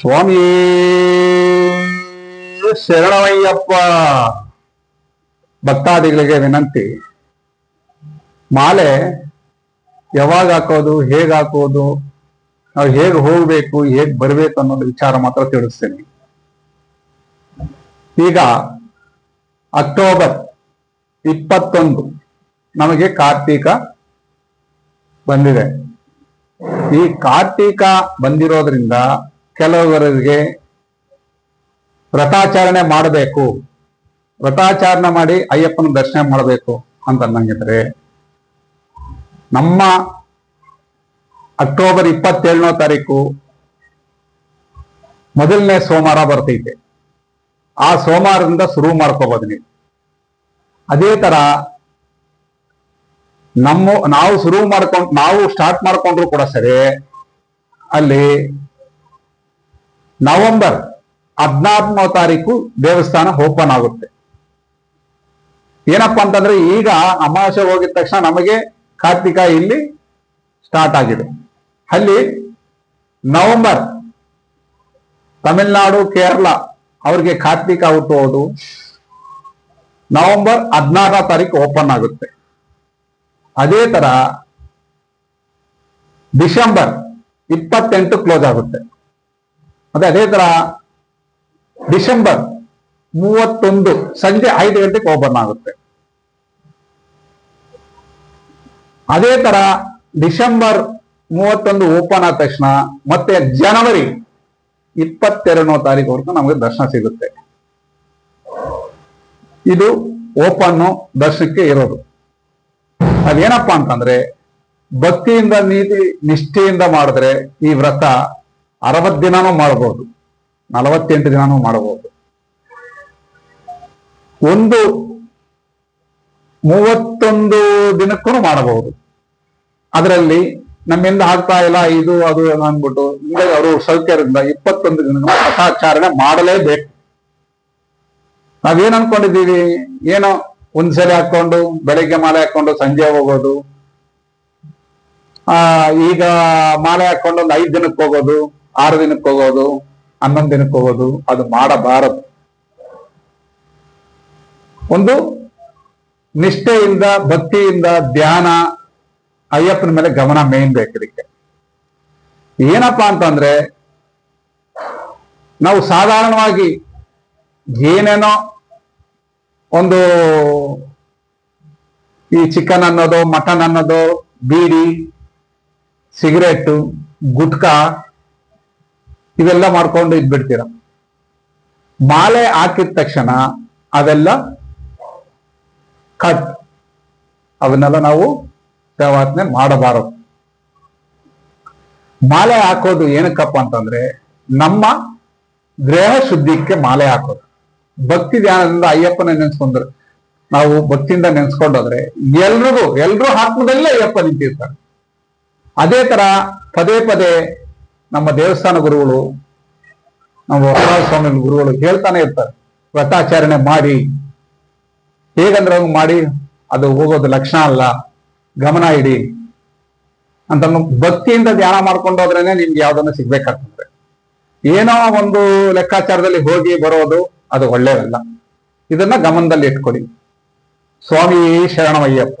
ಸ್ವಾಮಿ ಶರಣವಯ್ಯಪ್ಪ. ಭಕ್ತಾದಿಗಳಿಗೆ ವಿನಂತಿ. ಮಾಲೆ ಯಾವಾಗ ಹಾಕೋದು, ಹೇಗೆ ಹಾಕೋದು, ನಾವು ಹೇಗೆ ಹೋಗ್ಬೇಕು, ಹೇಗ್ ಬರ್ಬೇಕು ಅನ್ನೋದು ವಿಚಾರ ಮಾತ್ರ ತಿಳಿಸ್ತೇನೆ. ಈಗ ಅಕ್ಟೋಬರ್ ಇಪ್ಪತ್ತೊಂದು ನಮಗೆ ಕಾರ್ತೀಕ ಬಂದಿದೆ. ಈ ಕಾರ್ತೀಕ ಬಂದಿರೋದ್ರಿಂದ ಕೆಲವರಿಗೆ ವ್ರತಾಚರಣೆ ಮಾಡಬೇಕು. ವ್ರತಾಚರಣೆ ಮಾಡಿ ಅಯ್ಯಪ್ಪನ ದರ್ಶನ ಮಾಡಬೇಕು ಅಂತ ಅನ್ನಂಗಿದ್ರೆ ನಮ್ಮ ಅಕ್ಟೋಬರ್ ಇಪ್ಪತ್ತೇಳನೇ ತಾರೀಕು ಮೊದಲನೇ ಸೋಮವಾರ ಬರ್ತೈತೆ. ಆ ಸೋಮವಾರದಿಂದ ಶುರು ಮಾಡ್ಕೋಬಹುದು ನೀವು. ಅದೇ ತರ ನಮ್ಮ ನಾವು ಶುರು ಮಾಡ್ಕೊಂಡು ನಾವು ಸ್ಟಾರ್ಟ್ ಮಾಡ್ಕೊಂಡ್ರು ಕೂಡ ಸರಿ, ಅಲ್ಲಿ ನವೆಂಬರ್ ಹದಿನಾರನೇ ತಾರೀಕು ದೇವಸ್ಥಾನ ಓಪನ್ ಆಗುತ್ತೆ. ಏನಪ್ಪಾ ಅಂತಂದ್ರೆ ಈಗ ಅಮಾವಾಸ್ಯೆ ಹೋಗಿದ ತಕ್ಷಣ ನಮಗೆ ಕಾರ್ತಿಕ ಇಲ್ಲಿ ಸ್ಟಾರ್ಟ್ ಆಗಿದೆ. ಅಲ್ಲಿ ನವೆಂಬರ್ ತಮಿಳ್ನಾಡು, ಕೇರಳ ಅವ್ರಿಗೆ ಕಾರ್ತಿಕ ಹುಟ್ಟುವುದು ನವೆಂಬರ್ ಹದಿನಾರನೇ ತಾರೀಕು ಓಪನ್ ಆಗುತ್ತೆ. ಅದೇ ತರ ಡಿಸೆಂಬರ್ ಇಪ್ಪತ್ತೆಂಟು ಕ್ಲೋಸ್ ಆಗುತ್ತೆ. ಮತ್ತೆ ಅದೇ ತರ ಡಿಸೆಂಬರ್ ಮೂವತ್ತೊಂದು ಸಂಜೆ ಐದು ಗಂಟೆಗೆ ಓಪನ್ ಆಗುತ್ತೆ. ಅದೇ ತರ ಡಿಸೆಂಬರ್ ಮೂವತ್ತೊಂದು ಓಪನ್ ಆದ ತಕ್ಷಣ ಮತ್ತೆ ಜನವರಿ ಇಪ್ಪತ್ತೆರಡನೇ ತಾರೀಕುವರೆಗೂ ನಮಗೆ ದರ್ಶನ ಸಿಗುತ್ತೆ. ಇದು ಓಪನ್ ದರ್ಶನಕ್ಕೆ ಇರೋದು. ಅದೇನಪ್ಪಾ ಅಂತಂದ್ರೆ ಭಕ್ತಿಯಿಂದ ನೀತಿ ನಿಷ್ಠೆಯಿಂದ ಮಾಡಿದ್ರೆ ಈ ವ್ರತ ಅರವತ್ ದಿನಾನೂ ಮಾಡಬಹುದು ನಲವತ್ತೆಂಟು ದಿನಾನೂ ಮಾಡಬಹುದು ಒಂದು ಮೂವತ್ತೊಂದು ದಿನಕ್ಕೂ ಮಾಡಬಹುದು. ಅದರಲ್ಲಿ ನಮ್ಮಿಂದ ಆಗ್ತಾ ಇಲ್ಲ ಇದು ಅದು ಅಂದ್ಬಿಟ್ಟು ಹಿಂಗಾಗಿ ಅವರು ಸೌಕರ್ಯದಿಂದ ಇಪ್ಪತ್ತೊಂದು ದಿನ ವ್ರತಾಚರಣೆ ಮಾಡಲೇಬೇಕು. ನಾವೇನ್ ಅನ್ಕೊಂಡಿದ್ದೀವಿ? ಏನೋ ಒಂದ್ಸರಿ ಹಾಕೊಂಡು ಬೆಳಿಗ್ಗೆ ಮಾಲೆ ಹಾಕೊಂಡು ಸಂಜೆ ಹೋಗೋದು, ಆ, ಈಗ ಮಾಲೆ ಹಾಕೊಂಡು ಒಂದು ಐದ್ ದಿನಕ್ಕೆ ಹೋಗೋದು ಆರು ದಿನಕ್ಕೆ ಹೋಗೋದು, ಹನ್ನೊಂದು ದಿನಕ್ಕೆ ಹೋಗೋದು, ಅದು ಮಾಡಬಾರದು. ಒಂದು, ನಿಷ್ಠೆಯಿಂದ, ಭಕ್ತಿಯಿಂದ ಧ್ಯಾನ, ಅಯ್ಯಪ್ಪನ ಮೇಲೆ ಗಮನ ಮೇನ್ ಬೇಕು ಇದಕ್ಕೆ. ಏನಪ್ಪಾ ಅಂತಂದ್ರೆ, ನಾವು ಸಾಧಾರಣವಾಗಿ ಏನೇನೋ ಒಂದು ಈ ಚಿಕನ್ ಅನ್ನೋದು ಮಟನ್ ಅನ್ನೋದು, ಬೀಡಿ ಸಿಗರೇಟು ಗುಟ್ಕಾ ಇವೆಲ್ಲ ಮಾಡ್ಕೊಂಡು ಇದ್ಬಿಡ್ತೀರ? ಮಾಲೆ ಹಾಕಿದ ತಕ್ಷಣ ಅವೆಲ್ಲ ಕಟ್ ಅವನ್ನೆಲ್ಲ ನಾವು ಸೇವಾತ್ಮೆ ಮಾಡಬಾರದು. ಮಾಲೆ ಹಾಕೋದು ಏನಕ್ಕಪ್ಪ ಅಂತಂದ್ರೆ ನಮ್ಮ ಗ್ರಹ ಶುದ್ಧಿಕ್ಕೆ ಮಾಲೆ ಹಾಕೋದು. ಭಕ್ತಿ ಧ್ಯಾನದಿಂದ ಅಯ್ಯಪ್ಪನ ನೆನೆಸ್ಕೊಂಡ್ರೆ. ನಾವು ಭಕ್ತಿಯಿಂದ ನೆನೆಸ್ಕೊಂಡೋದ್ರೆ ಎಲ್ರಿಗೂ, ಎಲ್ರೂ ಆತ್ಮದಲ್ಲೇ ಅಯ್ಯಪ್ಪ ನಿಂತಿರ್ತಾರೆ. ಅದೇ ತರ ಪದೇ ಪದೇ ನಮ್ಮ ದೇವಸ್ಥಾನ ಗುರುಗಳು, ನಮ್ಮ ವರದಾಯ ಸ್ವಾಮಿ ಗುರುಗಳು ಹೇಳ್ತಾನೆ ಇರ್ತಾರೆ. ವ್ರತಾಚರಣೆ ಮಾಡಿ. ಹೇಗಂದ್ರೆ ಹಂಗೆ ಮಾಡಿ? ಅದು ಹೋಗೋದು ಲಕ್ಷಣ ಅಲ್ಲ. ಗಮನ ಇಡಿ. ಅಂತ ಭಕ್ತಿಯಿಂದ ಧ್ಯಾನ ಮಾಡ್ಕೊಂಡು ಹೋದ್ರೇನೆ ನಿಮ್ಗೆ ಯಾವ್ದನ್ನ ಸಿಗ್ಬೇಕಾಗ್ತದೆ. ಏನೋ ಒಂದು ಲೆಕ್ಕಾಚಾರದಲ್ಲಿ ಹೋಗಿ ಬರೋದು ಅದು ಒಳ್ಳೇದಲ್ಲ. ಇದನ್ನ ಗಮನದಲ್ಲಿ ಇಟ್ಕೊಳ್ಳಿ. ಸ್ವಾಮಿ ಶರಣಮಯ್ಯಪ್ಪ.